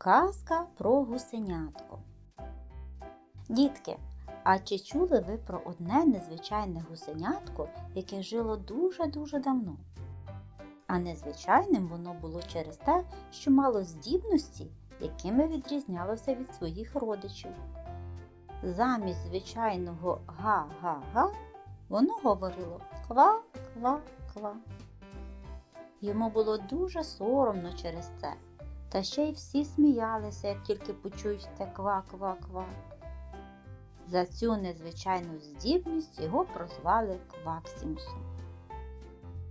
Казка про гусенятко. Дітки, а чи чули ви про одне незвичайне гусенятко, яке жило дуже-дуже давно? А незвичайним воно було через те, що мало здібності, якими відрізнялося від своїх родичів. Замість звичайного га-га-га воно говорило ква-ква-ква. Йому було дуже соромно через це. Та ще й всі сміялися, як тільки почують те ква-ква-ква. За цю незвичайну здібність його прозвали Кваксімусом.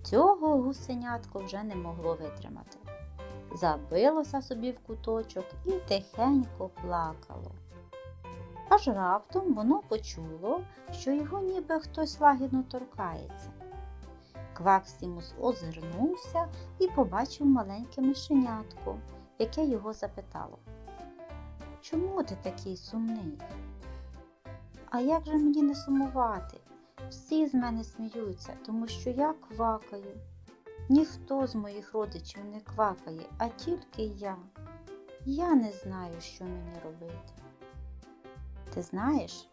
Цього гусенятко вже не могло витримати. Забилося собі в куточок і тихенько плакало. Аж раптом воно почуло, що його ніби хтось лагідно торкається. Кваксімус озирнувся і побачив маленьке мишенятко, яке його запитало. Чому ти такий сумний? А як же мені не сумувати? Всі з мене сміються, тому що я квакаю. Ніхто з моїх родичів не квакає, а тільки я. Я не знаю, що мені робити. Ти знаєш,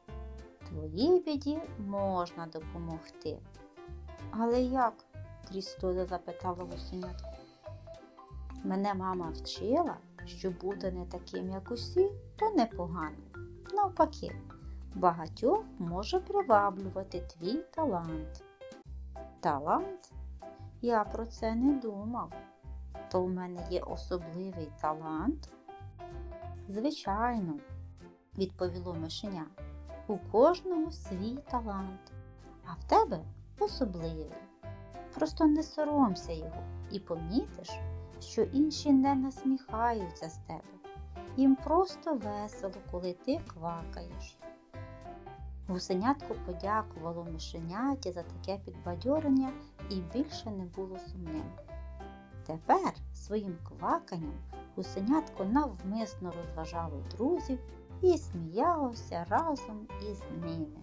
твоїй біді можна допомогти. Але як? трістоза запитала гусенятко. Мене мама вчила, що бути не таким, як усі, то непогано. Навпаки, багатьох може приваблювати твій талант. Талант? Я про це не думав. То в мене є особливий талант? Звичайно, відповіло мишеня. У кожного свій талант, а в тебе особливий. Просто не соромся його і помітиш, що інші не насміхаються з тебе. Їм просто весело, коли ти квакаєш. Гусенятко подякувало мишеняті за таке підбадьорення і більше не було сумним. Тепер своїм кваканням гусенятко навмисно розважало друзів і сміялося разом із ними.